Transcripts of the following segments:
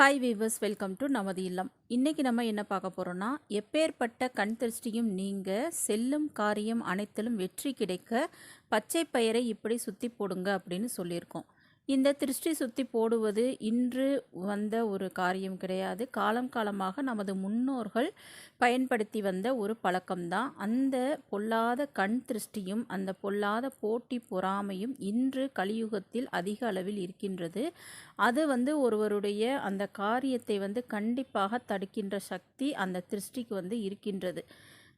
Hi viewers welcome to நமது இல்லம். இன்றைக்கி நம்ம என்ன பார்க்க போகிறோம்னா எப்பேற்பட்ட கண் திருஷ்டியும் நீங்க செல்லும் காரியம் அனைத்திலும் வெற்றி கிடைக்க பச்சை பயிரை இப்படி சுற்றி போடுங்க அப்படின்னு சொல்லியிருக்கோம். இந்த திருஷ்டி சுற்றி போடுவது இன்று வந்த ஒரு காரியம் கிடையாது. காலம் காலமாக நமது முன்னோர்கள் பயன்படுத்தி வந்த ஒரு பழக்கம்தான். அந்த பொல்லாத கண் திருஷ்டியும் அந்த பொல்லாத போட்டி பொறாமையும் இன்று கலியுகத்தில் அதிக அளவில் இருக்கின்றது. அது வந்து ஒருவருடைய அந்த காரியத்தை வந்து கண்டிப்பாக தடுக்கின்ற சக்தி அந்த திருஷ்டிக்கு வந்து இருக்கின்றது.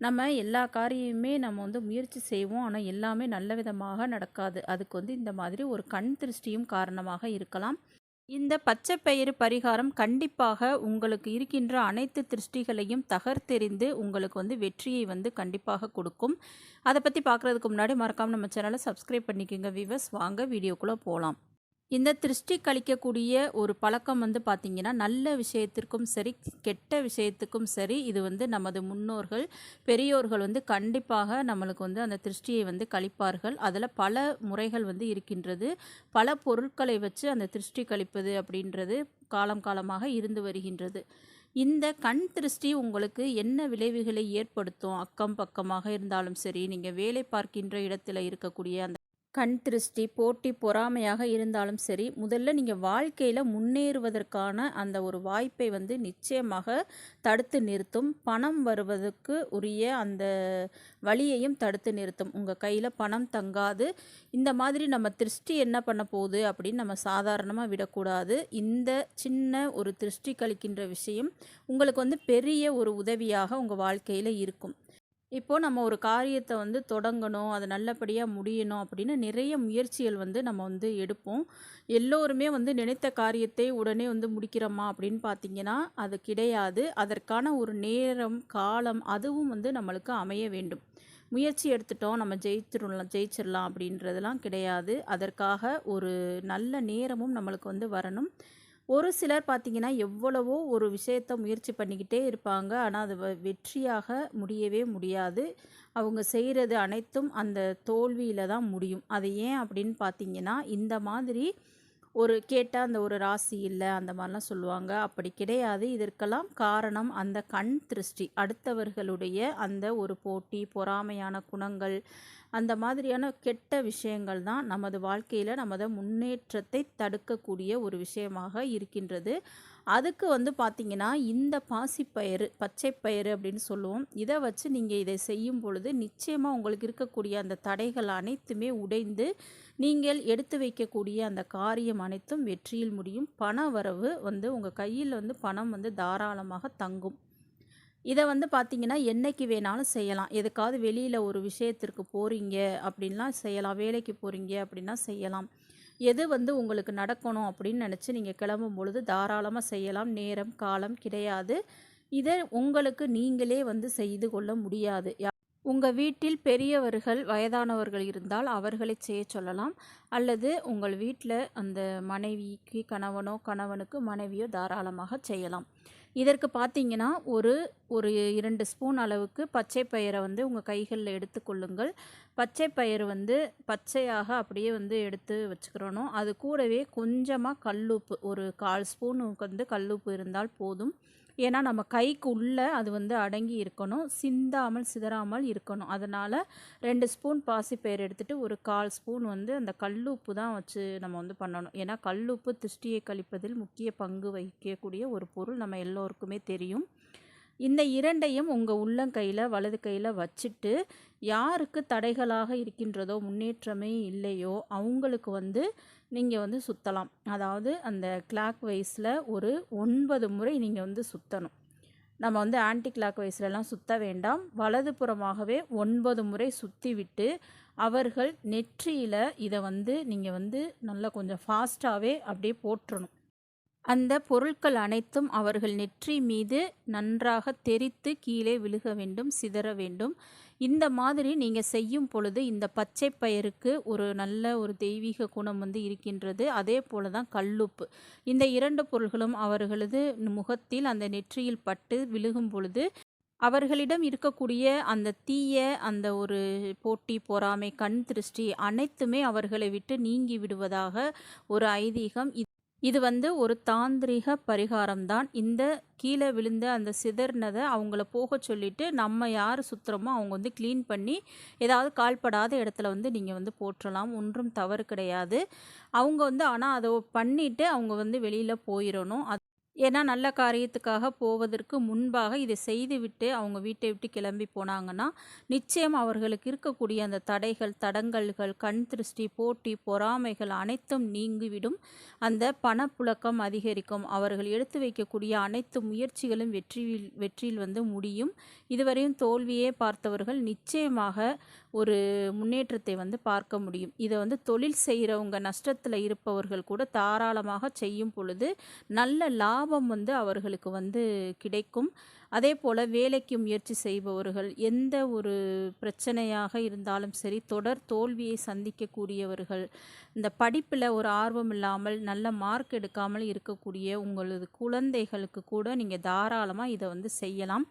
நம்ம எல்லா காரியமுமே நம்ம வந்து முயற்சி செய்வோம். ஆனால் எல்லாமே நல்ல விதமாக நடக்காது. அதுக்கு வந்து இந்த மாதிரி ஒரு கண் திருஷ்டியும் காரணமாக இருக்கலாம். இந்த பச்சை பயிறு பரிகாரம் கண்டிப்பாக உங்களுக்கு இருக்கின்ற அனைத்து திருஷ்டிகளையும் தகர்த்தெறிந்து உங்களுக்கு வந்து வெற்றியை வந்து கண்டிப்பாக கொடுக்கும். அதை பற்றி பார்க்குறதுக்கு முன்னாடி மறக்காமல் நம்ம சேனலை சப்ஸ்கிரைப் பண்ணிக்கோங்க விவஸ் வாங்க வீடியோக்குள்ளே போகலாம் இந்த திருஷ்டி கழிக்கக்கூடிய ஒரு பழக்கம் வந்து பார்த்திங்கன்னா நல்ல விஷயத்திற்கும் சரி கெட்ட விஷயத்துக்கும் சரி இது வந்து நமது முன்னோர்கள் பெரியோர்கள் வந்து கண்டிப்பாக நம்மளுக்கு வந்து அந்த திருஷ்டியை வந்து கழிப்பார்கள். அதில் பல முறைகள் வந்து இருக்கின்றது. பல பொருட்களை வச்சு அந்த திருஷ்டி கழிப்பது அப்படின்றது காலம் காலமாக இருந்து வருகின்றது. இந்த கண் திருஷ்டி உங்களுக்கு என்ன விளைவுகளை ஏற்படுத்தும்? அக்கம் பக்கமாக இருந்தாலும் சரி நீங்கள் வேலை பார்க்கின்ற இடத்துல இருக்கக்கூடிய அந்த கண் திருஷ்டி போட்டி பொறாமையாக இருந்தாலும் சரி முதல்ல நீங்கள் வாழ்க்கையில் முன்னேறுவதற்கான அந்த ஒரு வாய்ப்பை வந்து நிச்சயமாக தடுத்து நிறுத்தும். பணம் வருவதற்கு உரிய அந்த வழியையும் தடுத்து நிறுத்தும். உங்கள் கையில் பணம் தங்காது. இந்த மாதிரி நம்ம திருஷ்டி என்ன பண்ண போகுது அப்படின்னு நம்ம சாதாரணமாக விடக்கூடாது. இந்த சின்ன ஒரு திருஷ்டி கழிக்கின்ற விஷயம் உங்களுக்கு வந்து பெரிய ஒரு உதவியாக உங்கள் வாழ்க்கையில் இருக்கும். இப்போது நம்ம ஒரு காரியத்தை வந்து தொடங்கணும் அது நல்லபடியாக முடியணும் அப்படின்னு நிறைய முயற்சிகள் வந்து நம்ம வந்து எடுப்போம். எல்லோருமே வந்து நினைத்த காரியத்தை உடனே வந்து முடிக்கிறோமா அப்படின்னு பார்த்தீங்கன்னா அது கிடையாது. அதற்கான ஒரு நேரம் காலம் அதுவும் வந்து நம்மளுக்கு அமைய வேண்டும். முயற்சி எடுத்துட்டோம் நம்ம ஜெயிச்சிடலாம் ஜெயிச்சிடலாம் அப்படின்றதெல்லாம் கிடையாது. அதற்காக ஒரு நல்ல நேரமும் நம்மளுக்கு வந்து வரணும். ஒரு சிலர் பார்த்திங்கன்னா எவ்வளவோ ஒரு விஷயத்த முயற்சி பண்ணிக்கிட்டே இருப்பாங்க. ஆனால் அது வெற்றியாக முடியவே முடியாது. அவங்க செய்கிறது அனைத்தும் அந்த தோல்வியில் தான் முடியும். அது ஏன் அப்படின்னு பார்த்தீங்கன்னா இந்த மாதிரி ஒரு கேட்டால் அந்த ஒரு ராசி இல்லை அந்த மாதிரிலாம் சொல்லுவாங்க. அப்படி கிடையாது. இதற்கெல்லாம் காரணம் அந்த கண் திருஷ்டி. அடுத்தவர்களுடைய அந்த ஒரு போட்டி பொறாமையான குணங்கள் அந்த மாதிரியான கெட்ட விஷயங்கள் தான் நமது வாழ்க்கையில் நமது முன்னேற்றத்தை தடுக்கக்கூடிய ஒரு விஷயமாக இருக்கின்றது. அதுக்கு வந்து பார்த்திங்கன்னா இந்த பாசிப்பயிறு பச்சைப்பயிறு அப்படின்னு சொல்லுவோம். இதை வச்சு நீங்கள் இதை செய்யும் பொழுது நிச்சயமாக உங்களுக்கு இருக்கக்கூடிய அந்த தடைகள் அனைத்துமே உடைந்து நீங்கள் எடுத்து வைக்கக்கூடிய அந்த காரியம் அனைத்தும் வெற்றியில் முடியும். பண வரவு வந்து உங்கள் கையில் வந்து பணம் வந்து தாராளமாக தங்கும். இதை வந்து பார்த்திங்கன்னா என்னைக்கு வேணாலும் செய்யலாம். எதுக்காவது வெளியில் ஒரு விஷயத்திற்கு போகிறீங்க அப்படின்லாம் செய்யலாம். வேலைக்கு போகிறீங்க அப்படின்னா செய்யலாம். எது வந்து உங்களுக்கு நடக்கணும் அப்படின்னு நினச்சி நீங்கள் கிளம்பும் பொழுது தாராளமாக செய்யலாம். நேரம் காலம் கிடையாது. இதை உங்களுக்கு நீங்களே வந்து செய்து கொள்ள முடியாது. உங்கள் வீட்டில் பெரியவர்கள் வயதானவர்கள் இருந்தால் அவர்களை செய்ய சொல்லலாம். அல்லது உங்கள் வீட்டில் அந்த மனைவிக்கு கணவனோ கணவனுக்கு மனைவியோ தாராளமாக செய்யலாம். இதற்கு பார்த்தீங்கன்னா ஒரு ஒரு இரண்டு ஸ்பூன் அளவுக்கு பச்சை பயிரை வந்து உங்கள் கைகளில் எடுத்துக்கொள்ளுங்கள் பச்சை பயிறு வந்து பச்சையாக அப்படியே வந்து எடுத்து வச்சுக்கிறணும். அது கூடவே கொஞ்சமாக கல்லுப்பு ஒரு கால் ஸ்பூன் வந்து கல்லுப்பு இருந்தால் போதும். ஏன்னா நம்ம கைக்கு உள்ளே அது வந்து அடங்கி இருக்கணும் சிந்தாமல் சிதறாமல் இருக்கணும். அதனால் ரெண்டு ஸ்பூன் பாசிப்பயிர் எடுத்துகிட்டு ஒரு கால் ஸ்பூன் வந்து அந்த கல்லுப்பு தான் வச்சு நம்ம வந்து பண்ணணும். ஏன்னா கல்லுப்பு திருஷ்டியை கழிப்பதில் முக்கிய பங்கு வகிக்கக்கூடிய ஒரு பொருள் நம்ம எல்லோருக்குமே தெரியும். இந்த இரண்டையும் உங்கள் உள்ளங்கையில் வலது கையில் வச்சுட்டு யாருக்கு தடைகளாக இருக்கின்றதோ முன்னேற்றமே இல்லையோ அவங்களுக்கு வந்து நீங்கள் வந்து சுற்றலாம் அதாவது அந்த கிளாக் வைஸில் ஒரு ஒன்பது முறை நீங்கள் வந்து சுற்றணும் நம்ம வந்து ஆன்டி கிளாக் வைஸ்லலாம் சுற்ற வேண்டாம். வலதுபுறமாகவே ஒன்பது முறை சுற்றி விட்டு அவர்கள் நெற்றியில் இதை வந்து நீங்கள் வந்து நல்லா கொஞ்சம் ஃபாஸ்ட்டாகவே அப்படியே போட்டுறணும். அந்த பொருட்கள் அனைத்தும் அவர்கள் நெற்றி மீது நன்றாக தெரித்து கீழே விழுக வேண்டும் சிதற வேண்டும். இந்த மாதிரி நீங்கள் செய்யும் பொழுது இந்த பச்சை பயிருக்கு ஒரு நல்ல ஒரு தெய்வீக குணம் வந்து இருக்கின்றது. அதே போல தான் கல்லுப்பு. இந்த இரண்டு பொருள்களும் அவர்களது முகத்தில் அந்த நெற்றியில் பட்டு விழுகும் பொழுது அவர்களிடம் இருக்கக்கூடிய அந்த தீய அந்த ஒரு போட்டி பொறாமை கண் திருஷ்டி அனைத்துமே அவர்களை விட்டு நீங்கி விடுவதாக ஒரு ஐதீகம் இது வந்து ஒரு தாந்திரிக பரிகாரம் தான் இந்த கீழே விழுந்த அந்த சிதறினதை அவங்கள போக சொல்லிட்டு நம்ம யார் சுற்றுறோமோ அவங்க வந்து க்ளீன் பண்ணி ஏதாவது கால்படாத இடத்துல வந்து நீங்கள் வந்து போற்றலாம். ஒன்றும் தவறு கிடையாது. அவங்க வந்து ஆனால் அதை பண்ணிவிட்டு அவங்க வந்து வெளியில் போயிடணும் அது ஏன்னா நல்ல காரியத்துக்காக போவதற்கு முன்பாக இதை செய்துவிட்டு அவங்க வீட்டை விட்டு கிளம்பி போனாங்கன்னா நிச்சயம் அவர்களுக்கு இருக்கக்கூடிய அந்த தடைகள் தடங்கல்கள் கண் திருஷ்டி போட்டி பொறாமைகள் அனைத்தும் நீங்கிவிடும். அந்த பணப்புழக்கம் அதிகரிக்கும். அவர்கள் எடுத்து வைக்கக்கூடிய அனைத்து முயற்சிகளும் வெற்றியில் வெற்றியில் வந்து முடியும். இதுவரையும் தோல்வியே பார்த்தவர்கள் நிச்சயமாக ஒரு முன்னேற்றத்தை வந்து பார்க்க முடியும். இதை வந்து தொழில் செய்கிறவங்க நஷ்டத்தில் இருப்பவர்கள் கூட தாராளமாக செய்யும் பொழுது நல்ல லாபம் வந்து அவர்களுக்கு வந்து கிடைக்கும். அதே போல் வேலைக்கு முயற்சி செய்பவர்கள் எந்த ஒரு பிரச்சனையாக இருந்தாலும் சரி தொடர் தோல்வியை சந்திக்கக்கூடியவர்கள் இந்த படிப்பில் ஒரு ஆர்வம் இல்லாமல் நல்ல மார்க் எடுக்காமல் இருக்கக்கூடிய உங்களது குழந்தைகளுக்கு கூட நீங்கள் தாராளமாக இதை வந்து செய்யலாம்.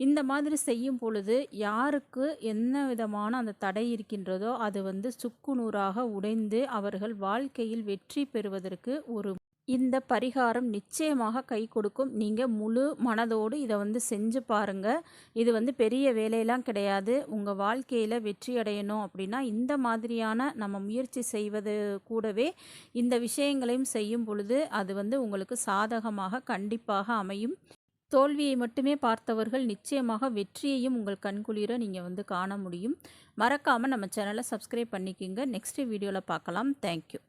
இந்த மாதிரி செய்யும் பொழுது யாருக்கு என்ன விதமான அந்த தடை இருக்கின்றதோ அது வந்து சுக்குநூறாக உடைந்து அவர்கள் வாழ்க்கையில் வெற்றி பெறுவதற்கு ஒரு இந்த பரிகாரம் நிச்சயமாக கை கொடுக்கும். நீங்கள் முழு மனதோடு இதை வந்து செஞ்சு பாருங்கள் இது வந்து பெரிய வேலையெல்லாம் கிடையாது. உங்கள் வாழ்க்கையில் வெற்றி அடையணும் அப்படின்னா இந்த மாதிரியான நம்ம முயற்சி செய்வது கூடவே இந்த விஷயங்களையும் செய்யும் பொழுது அது வந்து உங்களுக்கு சாதகமாக கண்டிப்பாக அமையும். தோல்வியை மட்டுமே பார்த்தவர்கள் நிச்சயமாக வெற்றியையும் உங்கள் கண்குளிர நீங்கள் வந்து காண முடியும். மறக்காமல் நம்ம சேனலை சப்ஸ்கிரைப் பண்ணிக்கிங்க. நெக்ஸ்ட் வீடியோவில் பார்க்கலாம். தேங்க்யூ.